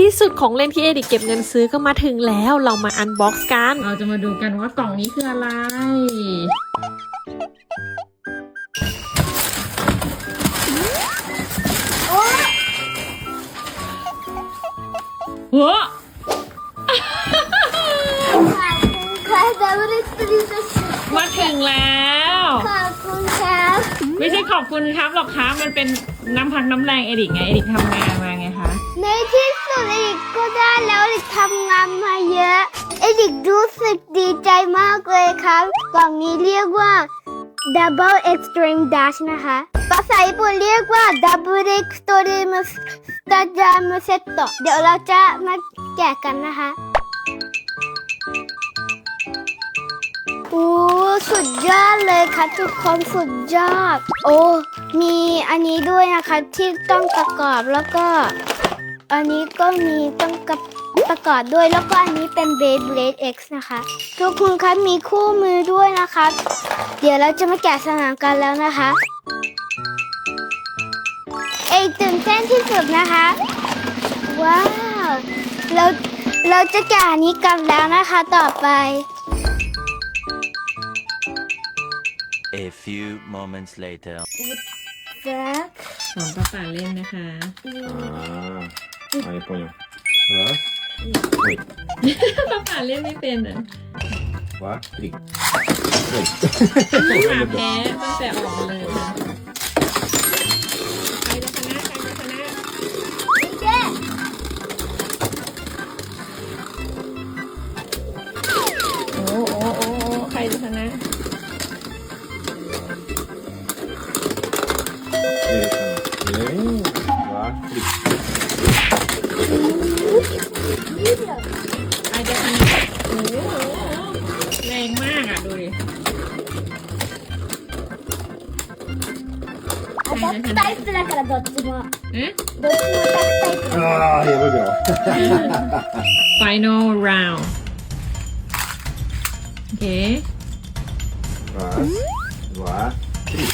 ที่สุดของเล่นที่เอดิกเก็บเงินซื้อก็มาถึงแล้ว เรามาอันบ็อกซ์กัน เราจะมาดูกันว่ากล่องนี้คืออะไร หัวค่ะดับเบิลสตรีทมาถึงแล้ว ขอบคุณครับไม่ใช่ขอบคุณครับหรอกครับ มันเป็นน้ำพักน้ำแรงเอริกไง เอริกทำงานมาไงคะในที่ สุดเอริกก็ได้แล้วเอริกทำงานมาเยอะ เอริกรู้สึกดีใจมากเลยครับกล่องนี้เรียกว่า Double Extreme Dash นะคะ ภาษาญี่ปุ่นเรียกว่า Double Extreme Stadium Set เดี๋ยวเราจะมาแกะกันนะคะโอ้สุดยอดเลยค่ะทุกคนสุดยอด โอ้ มีอันนี้ด้วยนะคะที่ต้องประกอบแล้วก็ อันนี้ก็มีต้องกับประกอบด้วยแล้วก็อันนี้เป็น Beyblade X นะคะ ทุกคนคะมีคู่มือด้วยนะคะเดี๋ยวเราจะมาแกะสนามกันแล้วนะคะ เอกตื่นเต้นที่สุดนะคะ ว้าวเราเราจะแกะอันนี้กันแล้วนะคะต่อไป A few moments later. แจ็คสอนป้าป่าเล่นนะคะ Ah, ahí pollo. ¿Verdad? Uy, ป้าป่าเล่นไม่เป็นอะ va, clic. หาแพ้ตั้งแต่ออกมาเลยนะใครจะชนะใครจะชนะเจ๊โอ้โอ้โอ้โอ้ใครจะชนะ Bien, va, clic. ใครจะชนะโอ้โหแรงมากอ่ะ ดูดิ アタックタイプだからどっちも เอ๊ะ どっちもアタックタイプ Ah, ya volvió. final round โอเค Va, va, clic.